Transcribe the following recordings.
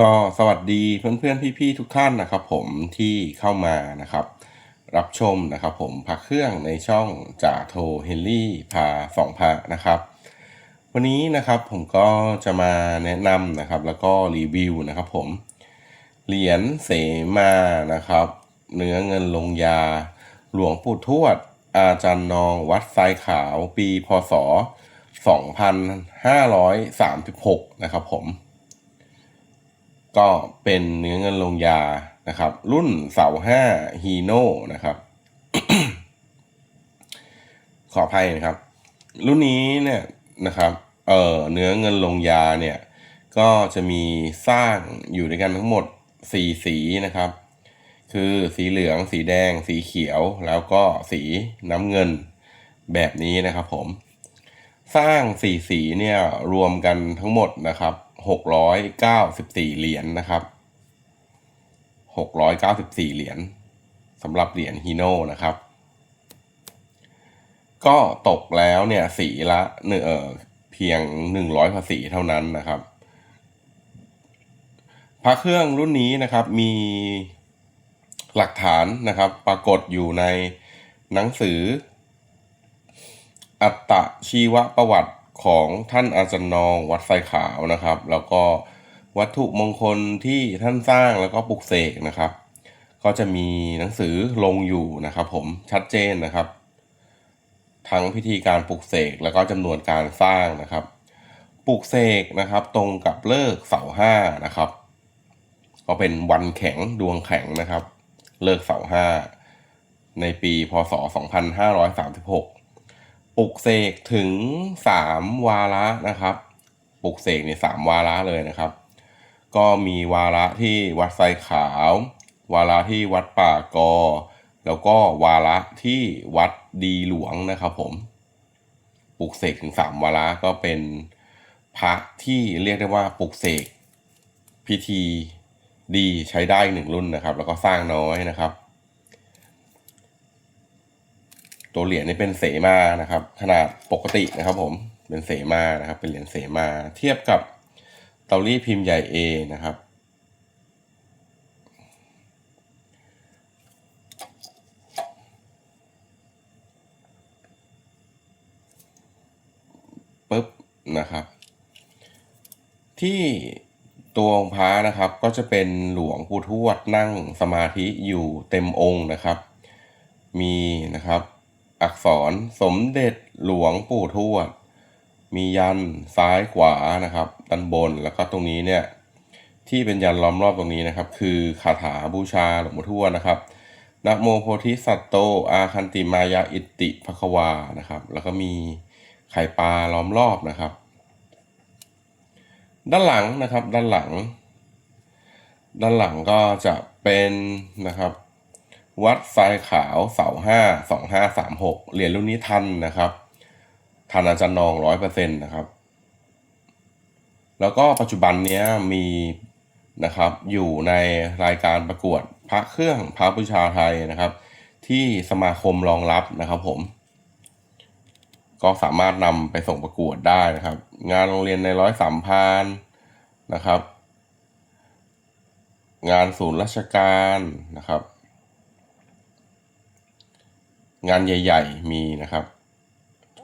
ก็สวัสดีเพื่อนๆพี่ๆทุกท่านนะครับ ผมที่เข้ามานะครับ รับชมนะครับ ผมพักเครื่องในช่องจ่าโทเฮนรี่พาสองพระนะครับ วันนี้นะครับผมก็จะมาแนะนำนะครับ แล้วก็รีวิวนะครับ ผมเหรียญเสมานะครับ เนื้อเงินลงยา หลวงปู่ทวด อาจารย์นองวัดทรายขาวปีพศ 2536 นะครับผม ก็เป็นเนื้อเงินลงยานะครับ รุ่นเสาห้าฮีโน่นะครับขออภัยนะครับ รุ่นนี้เนี่ยนะครับเอ่อเนื้อเงินลงยาเนี่ยก็จะมีสร้างอยู่ด้วยกันทั้งหมด4สีนะครับ คือสีเหลือง สีแดง สีเขียว แล้วก็สีน้ำเงินแบบนี้นะครับผม สร้างสี่สีเนี่ยรวมกันทั้งหมดนะครับ หกร้อยเก้าสิบสี่เหรียญนะครับหกร้อยเก้าสิบสี่เหรียญสำหรับเหรียญฮีโน่นะครับ ก็ตกแล้วเนี่ยสีละเนออเพียงหนึ่งร้อยภาษีเท่านั้นนะครับ พระเครื่องรุ่นนี้นะครับมีหลักฐานนะครับ ปรากฏอยู่ในหนังสือ อัตตชีวประวัติ ของท่านอาจารย์นองวัดไฟขาวนะครับ แล้วก็วัตถุมงคลที่ท่านสร้างแล้วก็ปลุกเสกนะครับ ก็จะมีหนังสือลงอยู่นะครับ ผมชัดเจนนะครับ ทั้งพิธีการปลุกเสกแล้วก็จำนวนการสร้างนะครับปลุกเสกนะครับ ตรงกับเลิกเสาห้านะครับ ก็เป็นวันแข็งดวงแข็งนะครับ เลิกเสาห้าในปีพศ 2536 ปลุกเสกถึงสามวาระนะครับปลุกเสกในสามวาระเลยนะครับ ก็มีวาระที่วัดไซขาว วาระที่วัดป่ากอ แล้วก็วาระที่วัดดีหลวงนะครับผมปลุกเสกถึงสามวาระก็เป็นพระที่เรียกได้ว่าปลุกเสกพิธีดีใช้ได้หนึ่งรุ่นนะครับ แล้วก็สร้างน้อยนะครับ ตัวเหรียญนี่เป็นเสมานะครับ ขนาดปกตินะครับผมเป็นเสมานะครับ เป็นเหรียญเสมาเทียบกับเตารีดพิมพ์ใหญ่ A นะครับ ปึ๊บนะครับ ที่ตัวองค์พระนะครับก็จะเป็นหลวงปู่ทวดนั่งสมาธิอยู่เต็มองค์นะครับ มีนะครับ อักษรสมเด็จหลวงปู่ทวด มียันซ้ายขวานะครับด้านบนแล้วก็ตรงนี้เนี่ยที่เป็นยันล้อมรอบตรงนี้นะครับ คือคาถาบูชาหลวงปู่ทวดนะครับนะโมโพธิสัตโต อาคันติมายาอิตติภควานะครับ แล้วก็มีไข่ปลาล้อมรอบนะครับ ด้านหลังนะครับ ด้านหลัง ด้านหลังก็จะเป็นนะครับ วัดทรายขาวเสาห้าสองห้าสามหกเหรียญรุ่นนี้ทันนะครับ ทันอาจารย์นองร้อยเปอร์เซ็นต์นะครับ แล้วก็ปัจจุบันเนี้ยมีนะครับอยู่ในรายการประกวดพระเครื่องพระบูชาไทยนะครับ ที่สมาคมรองรับนะครับผม ก็สามารถนำไปส่งประกวดได้นะครับ งานโรงเรียนในร้อยสามพานนะครับ งานศูนย์ราชการนะครับ งานใหญ่ ๆ มีนะครับ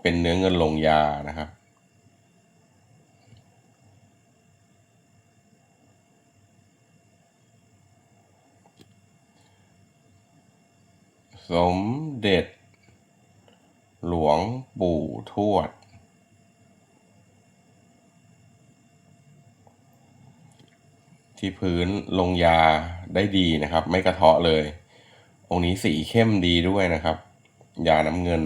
เป็นเนื้อเงินลงยานะครับ สมเด็จ หลวงปู่ทวด ที่พื้นลงยาได้ดีนะครับ ไม่กระเทาะเลย องค์นี้สีเข้มดีด้วยนะครับ ยาน้ำเงิน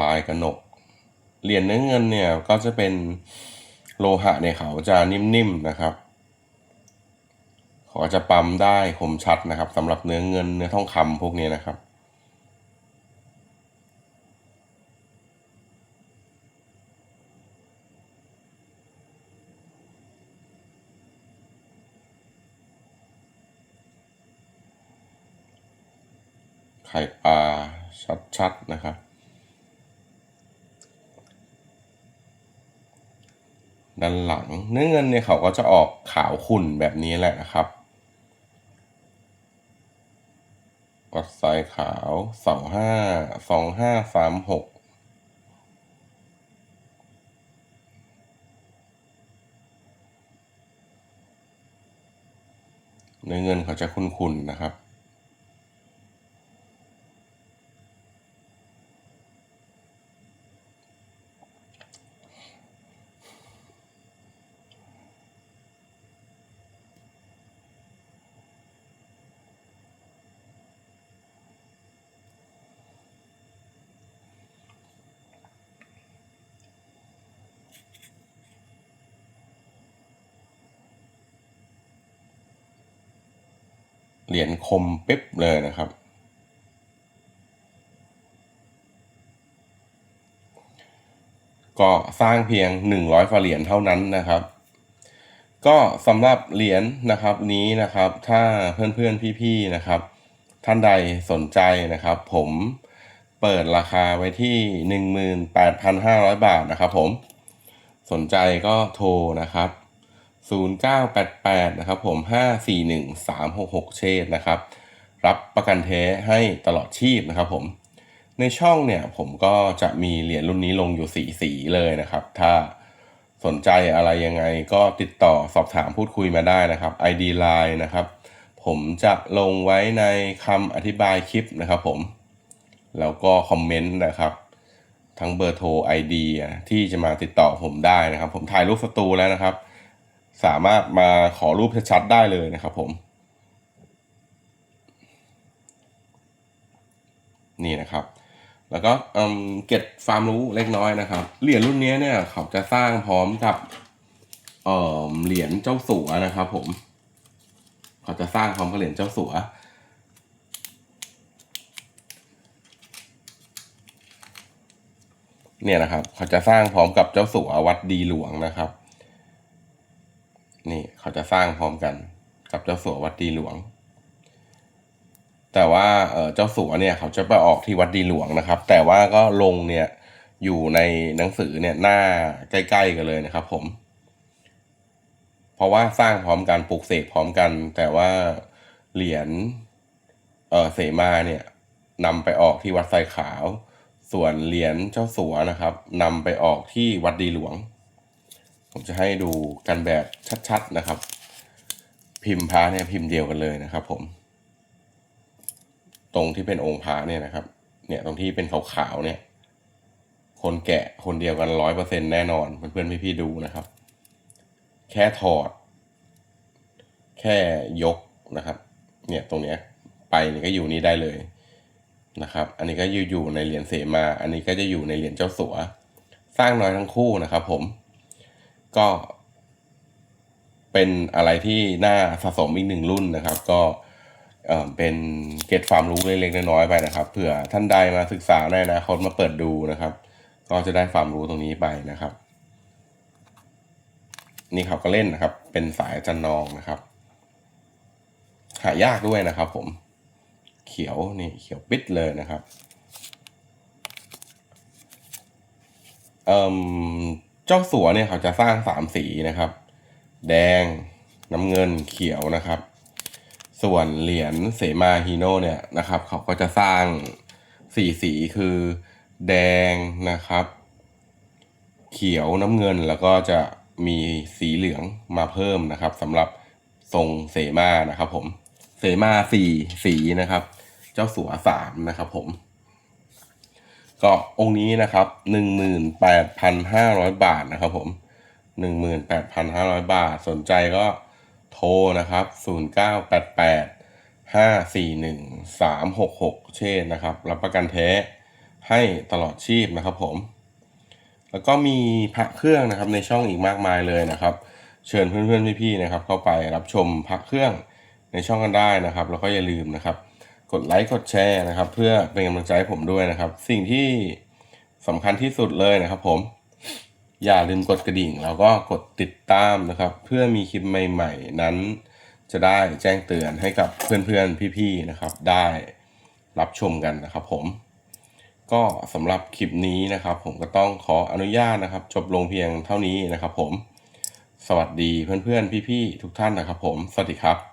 ลายกระหนก เหรียญเนื้อเงินเนี่ยก็จะเป็นโลหะเนี่ยเขาจะนิ่มๆนะครับขาจะปั๊มได้คมชัดนะครับสำหรับเนื้อเงินเนื้อทองคำพวกนี้นะครับ ไข่ปลาชัดๆนะครับ ด้านหลังเนื้อเงินเนี่ยเขาก็จะออกขาวขุ่นแบบนี้แหละนะครับวัดสายขาวสองห้าสองห้าสามหกเนื้อเงินเขาจะขุ่นๆนะครับ เหรียญคมปิ๊บเลยนะครับ ก็สร้างเพียง 100ฝาเหรียญเท่านั้นนะครับ ก็สำหรับเหรียญนะครับนี้นะครับ ถ้าเพื่อนๆพี่ๆนะครับ ท่านใดสนใจนะครับ ผมเปิดราคาไว้ที่ 18,500 บาทนะครับผม สนใจก็โทรนะครับ 0988 นะครับผม 541 366 เชษนะครับ รับประกันแท้ให้ตลอดชีพนะครับผม ในช่องเนี่ยผมก็จะมีเหรียญรุ่นนี้ลงอยู่สีสีเลยนะครับ ถ้าสนใจอะไรยังไงก็ติดต่อสอบถามพูดคุยมาได้นะครับ ID Line นะครับ ผมจะลงไว้ในคำอธิบายคลิปนะครับผม แล้วก็คอมเมนต์นะครับทั้งเบอร์โทร ID ที่จะมาติดต่อผมได้นะครับ ผมถ่ายรูปสตูแล้วนะครับ สามารถมาขอรูปชัดๆได้เลยนะครับผม นี่นะครับ แล้วก็เก็บความรู้เล็กน้อยนะครับ เหรียญรุ่นนี้เนี่ยเขาจะสร้างพร้อมกับเอ่อเหรียญเจ้าสัวนะครับ ผม เขาจะสร้างพร้อมกับเหรียญเจ้าสัวเนี่ยนะครับ เขาจะสร้างพร้อมกับเจ้าสัววัดดีหลวงนะครับ นี่เขาจะสร้างพร้อมกันกับเจ้าสัววัดดีหลวง แต่ว่าเจ้าสัวเนี่ยเขาจะไปออกที่วัดดีหลวงนะครับ แต่ว่าก็ลงเนี่ยอยู่ในหนังสือเนี่ยหน้าใกล้ๆกันเลยนะครับ ผม เพราะว่าสร้างพร้อมกันปลูกเสกพร้อมกัน แต่ว่าเหรียญเออเสมาเนี่ยนำไปออกที่วัดไซขาว ส่วนเหรียญเจ้าสัวนะครับนำไปออกที่วัดดีหลวง ผมจะให้ดูกันแบบชัดๆนะครับ พิมพ์พระเนี่ยพิมพ์เดียวกันเลยนะครับ ผม ตรงที่เป็นองค์พระเนี่ยนะครับ เนี่ยตรงที่เป็นขาวๆเนี่ย คนแกะคนเดียวกันร้อยเปอร์เซ็นแน่นอนเพื่อนๆพี่ๆดูนะครับ แค่ถอด แค่ยกนะครับ เนี่ยตรงเนี้ยไปนี่ก็อยู่นี่ได้เลยนะครับ อันนี้ก็อยู่อยู่ในเหรียญเสมา อันนี้ก็จะอยู่ในเหรียญเจ้าสัว สร้างน้อยทั้งคู่นะครับผม ก็เป็นอะไรที่น่าสะสมอีกหนึ่งรุ่นนะครับ ก็เออเป็นเกร็ดความรู้เล็กๆน้อยๆไปนะครับเผื่อท่านใดมาศึกษาในอนาคตมาเปิดดูนะครับ ก็จะได้ความรู้ตรงนี้ไปนะครับ นี่เขาก็เล่นนะครับ เป็นสายจันนองนะครับ หายากด้วยนะครับ ผม เขียวนี่เขียวปิดเลยนะครับเอ่ม เจ้าสัวเนี่ยเขาจะสร้างสามสีนะครับ แดงน้ำเงินเขียวนะครับ ส่วนเหรียญเสมาฮีโน่เนี่ยนะครับ เขาก็จะสร้างสี่สีคือแดงนะครับ เขียวน้ำเงินแล้วก็จะมีสีเหลืองมาเพิ่มนะครับสำหรับทรงเสมานะครับผมเสมาสี่สีนะครับ เจ้าสัวสามนะครับผม ก็องค์นี้นะครับหนึ่งหมื่นแปดพันห้าร้อยบาทนะครับผมหนึ่งหมื่นแปดพันห้าร้อยบาทสนใจก็โทรนะครับศูนย์เก้าแปดแปดห้าสี่หนึ่งสามหกหกเช่นนะครับ รับประกันแท้ให้ตลอดชีพนะครับผม แล้วก็มีพระเครื่องนะครับในช่องอีกมากมายเลยนะครับ เชิญเพื่อนๆพี่ๆนะครับ เข้าไปรับชมพระเครื่องในช่องกันได้นะครับ แล้วก็อย่าลืมนะครับ กดไลค์กดแชร์นะครับ เพื่อเป็นกำลังใจให้ผมด้วยนะครับ สิ่งที่สำคัญที่สุดเลยนะครับผมอย่าลืมกดกระดิ่ง แล้วก็กดติดตามนะครับ เพื่อมีคลิปใหม่ ๆ นั้น จะได้แจ้งเตือนให้กับเพื่อนๆพี่ๆนะครับ ได้รับชมกันนะครับ ผม ก็สำหรับคลิปนี้นะครับ ผมก็ต้องขออนุญาตนะครับ จบลงเพียงเท่านี้นะครับ ผม สวัสดีเพื่อนๆพี่ๆทุกท่านนะครับ ผมสวัสดีครับ